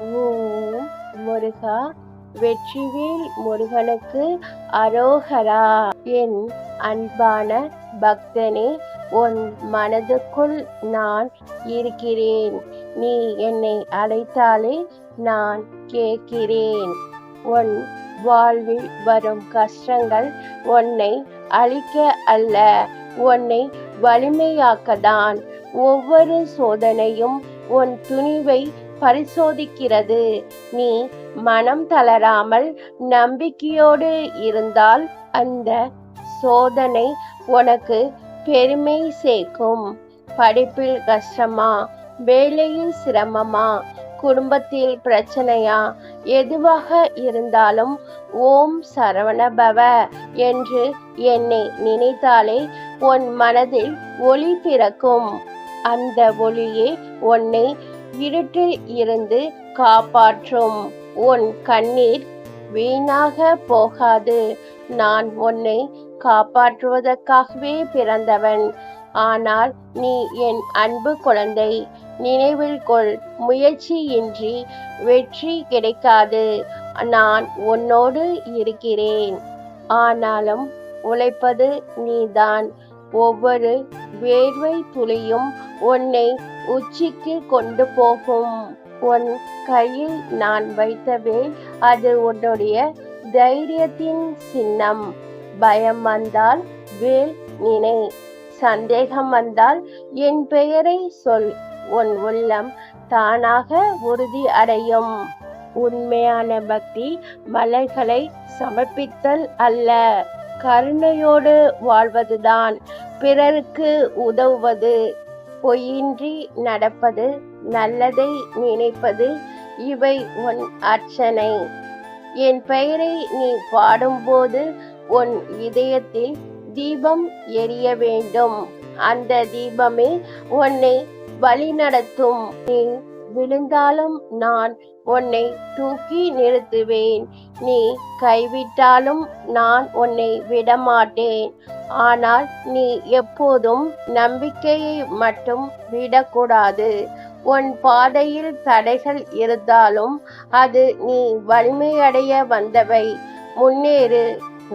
ஓம் முருகா வெற்றிவேல் முருகனுக்கு அரோகரா. என் அன்பான பக்தனே உன் மனதுக்குள் நான் இருக்கிறேன். நீ என்னை அழைத்தாலே நான் கேட்கிறேன். உன் வாழ்வில் வரும் கஷ்டங்கள் உன்னை அழிக்க அல்ல. உன்னை வலிமையாக்கதான் ஒவ்வொரு சோதனையும் உன் துணிவை பரிசோதிக்கிறது. நீ மனம் தளராமல் நம்பிக்கையோடு இருந்தால் அந்த சோதனை உனக்கு பெருமை சேர்க்கும். படிப்பில் கஷ்டமா? வேலையில் சிரமமா? குடும்பத்தில் பிரச்சனையா? எதுவாக இருந்தாலும் ஓம் சரவணபவ என்று என்னை நினைத்தாலே உன் மனதில் ஒளி பிறக்கும். அந்த ஒளியே உன்னை இருட்டில் இருந்து காப்பாற்றும். உன் கண்ணீர் வீணாக போகாது. நான் உன்னை காப்பாற்றுவதற்காகவே பிறந்தவன். ஆனால் நீ என் அன்பு குழந்தை. நினைவில் கொள் முயற்சியின்றி வெற்றி கிடைக்காது. நான் உன்னோடு இருக்கிறேன். ஆனாலும் உழைப்பது நீதான். ஒவ்வொரு வேர்வை துளியும் உன்னை உச்சிக்கு கொண்டு போகும். உன் கையில் நான் வைத்த வேல் அது உன்னுடைய தைரியத்தின் சின்னம். பயம் வந்தால் வேல் நினை. சந்தேகம் வந்தால் என் பெயரை சொல். உன் உள்ளம் தானாக உறுதி அடையும். உண்மையான பக்தி மலர்களை சமர்ப்பித்தல் அல்ல. கருணையோடு வாழ்வதுதான். பிறருக்கு உதவுவது பொய்யின்றி நடப்பது நல்லதை நினைப்பது இவை உன் அர்ச்சனை. என் பெயரை நீ பாடும்போது உன் இதயத்தில் தீபம் எரிய வேண்டும். அந்த தீபமே உன்னை வழிநடத்தும். நீ விழுந்தாலும் நான் உன்னை தூக்கி நிறுத்துவேன். நீ கைவிட்டாலும் நான் உன்னை விடமாட்டேன். ஆனால் நீ எப்போதும் நம்பிக்கையை மட்டும் விடக்கூடாது. உன் பாதையில் தடைகள் இருந்தாலும் அது நீ வலிமையடைய வந்தவை. முன்னேறு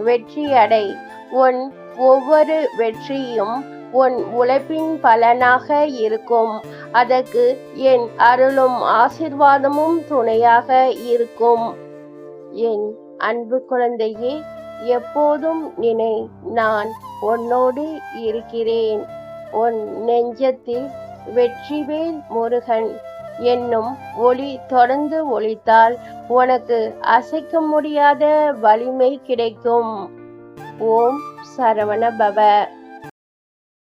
வெற்றியடை. உன் ஒவ்வொரு வெற்றியும் உன் உழைப்பின் பலனாக இருக்கும். அதற்கு என் அருளும் ஆசிர்வாதமும் துணையாக இருக்கும். என் அன்பு குழந்தையே எப்போதும் நினை நான் உன்னோடு இருக்கிறேன். உன் நெஞ்சத்தில் வெற்றிவேல் முருகன் என்னும் ஒளி தொடர்ந்து ஒழித்தால் உனக்கு அசைக்க முடியாத வலிமை கிடைக்கும். ஓம் சரவண பவ